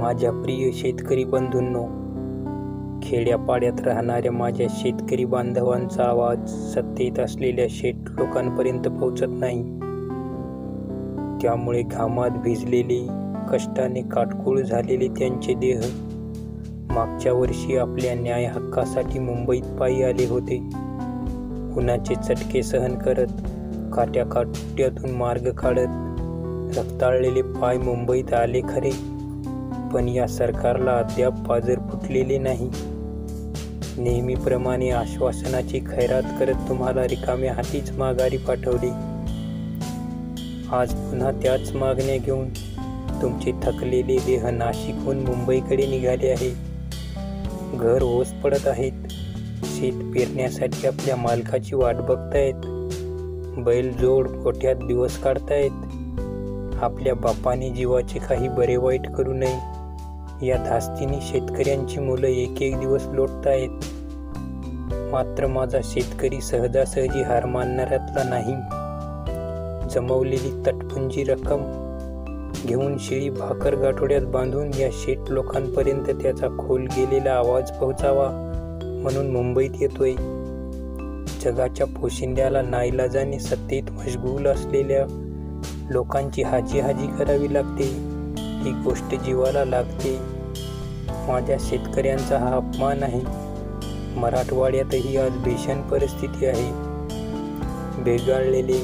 माझ्या प्रिय शेतकरी बंधूंनो खेड्यापाड्यात राहणाऱ्या माझ्या शेतकरी बांधवांचा आवाज सत्तेत असलेल्या शेत लोकांपर्यंत पोहोचत नाही. त्यामुळे घामात भिजलेले कष्टाने काटकुळ झालेले त्यांचे देह मागच्या वर्षी आपल्या न्याय हक्कासाठी मुंबईत पायी आले होते. उन्हाचे चटके सहन करत काट्या काट्यातून मार्ग काढत रक्ताळलेले पाय मुंबईत आले खरे. पण या सरकारला अद्याप पाजर फुटलेले नाही. नेहमीप्रमाणे आश्वासनाची खैरात करत तुम्हाला रिकाम्या हातीच माघारी पाठवली. आज पुन्हा त्याच मागण्या घेऊन तुमचे थकलेले देह नाशिकहून मुंबईकडे निघाले आहे. घर ओस पडत आहेत. शेत पेरण्यासाठी आपल्या मालकाची वाट बघतायत. बैल जोड गोठ्यात दिवस काढतायत. आपल्या बापाने जीवाचे काही बरे वाईट करू नये. या धास्तीने शेतकऱ्यांची मुलं एक एक दिवस लोटतायत मात्र माझा शेतकरी सहजासहजी हार मानणाऱ्यातला नाही. जमवलेली तटपुंजी रक्कम घेऊन शिळी भाकर गाठोड्यात बांधून या शेट लोकांपर्यंत त्याचा खोल गेलेला आवाज पोहोचावा म्हणून मुंबईत येतोय. जगाच्या पोशिंद्याला नाईलाजाने सत्तेत मशगूल असलेल्या लोकांची हाजी हाजी करावी लागते. ही गोष्ट जीवाला लागते. माझ्या शेतकऱ्यांचा हा अपमान आहे. मराठवाड्यातही आज भीषण परिस्थिती आहे. बेगाळलेले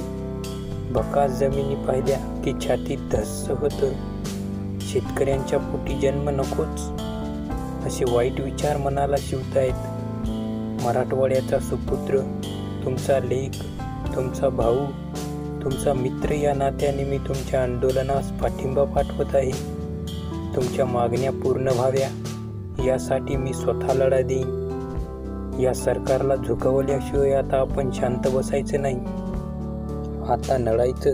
बकास जमिनी पाहिल्या की छातीत धस्स होतं. शेतकऱ्यांच्या पोटी जन्म नकोच असे वाईट विचार मनाला शिवतायत. मराठवाड्याचा सुपुत्र तुमचा लेख तुमचा भाऊ तुमचा मित्र या नात्याने मी तुमच्या आंदोलनास पाठिंबा पाठवत आहे. तुमच्या मागण्या पूर्ण व्हाव्या. यासाठी मी स्वतः लढा देईन. या सरकारला झुकवल्याशिवाय आता आपण शांत बसायचं नाही. आता नळायचं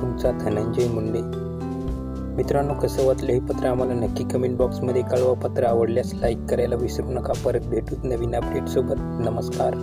तुमचा धनंजय मुंडे. मित्रांनो कसं वाटलं हे पत्र आम्हाला नक्की कमेंट बॉक्समध्ये कळवा. पत्र आवडल्यास लाईक करायला विसरू नका. परत भेटूत नवीन अपडेटसोबत नमस्कार.